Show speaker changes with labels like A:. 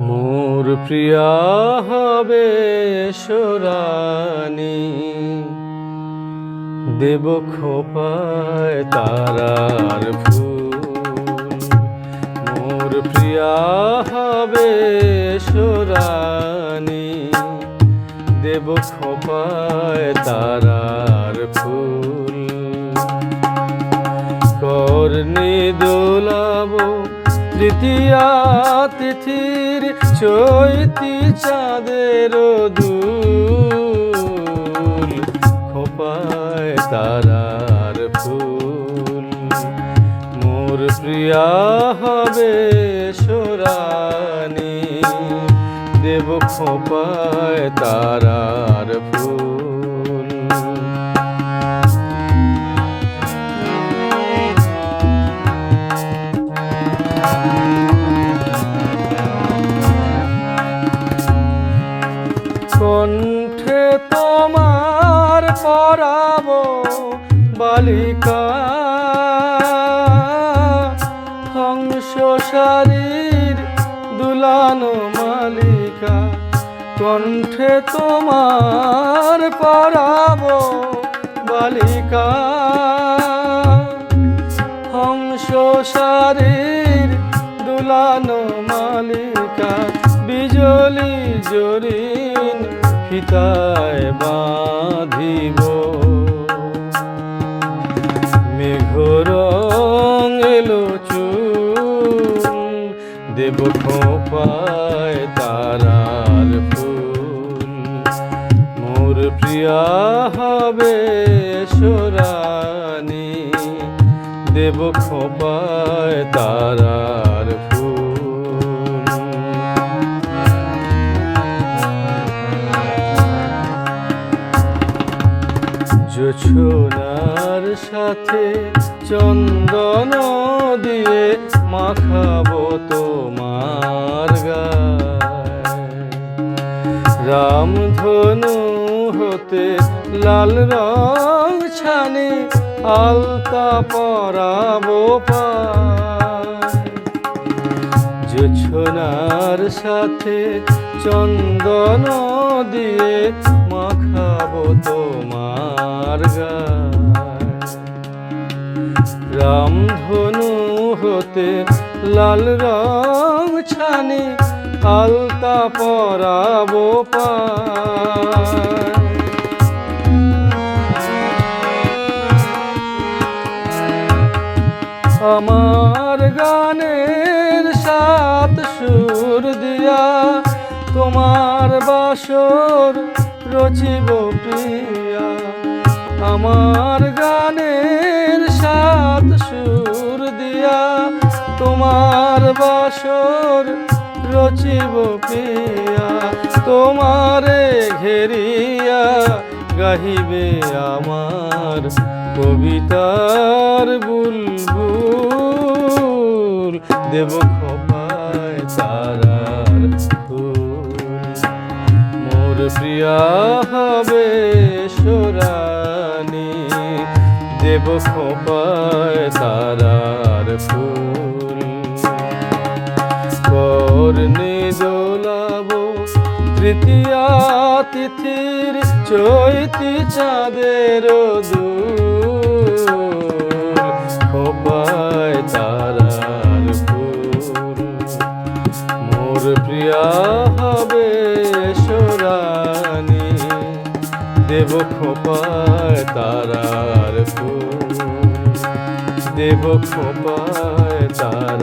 A: মোর প্রিয়া হবে সোরানি। দেব খোপায় তারার ফুল। মোর প্রিয়া হবে সোরানি। দেব খোপায় তারার ফুল। কর্ণে দোলাবো তৃতীয়া তিথির চৈতি চাঁদের দুল, খোপায় তারার ফুল। মোর প্রিয়া হবে সোরানি, দেব খোপায় তারার পরাব বালিকা। হংস শারীর দুলানো মালিকা, কণ্ঠে তোমার পরাব বালিকা। হংস শারীর দুলানো মালিকা, বিজলি জরিন ফিতায় বাঁধিব। মেঘর এলো চুল দেব খোপায় তারার ফুল। মোর প্রিয়া হবে সোরানি, দেব খোপায় তারার ফুল। জোছনার সাথে চন্দন দিয়ে মাখাবো তোমার রামধনু হতে লাল রং ছানি, আলতা পরাবো জোছনার সাথে চন্দন দিয়ে মাখাবো তোমার গায় রামধনু হতে লাল রং ছানি, আলতা পরাবো পায়। আমার গানের সাত সুর দিয়া তোমার বাসর রচিব প্রিয়া। আমার গানের সাত সুর দিয়া তোমার বাসর রচিব প্রিয়া, তোমারে ঘেরিয়া গাহিবে আমার কবিতার বুলবুল। দেব খোপায় তারার মোর প্রিয়া হবে খোপায় তারার ফুল। কর্ণে দোলাবো তৃতীয়া তিথির চৈতি চাঁদের দুল। খোপায় তারার ফুল। মোর প্রিয়া হবে সোরানি। দেব খোপায় তারার ফুল। দেব খোপায় তার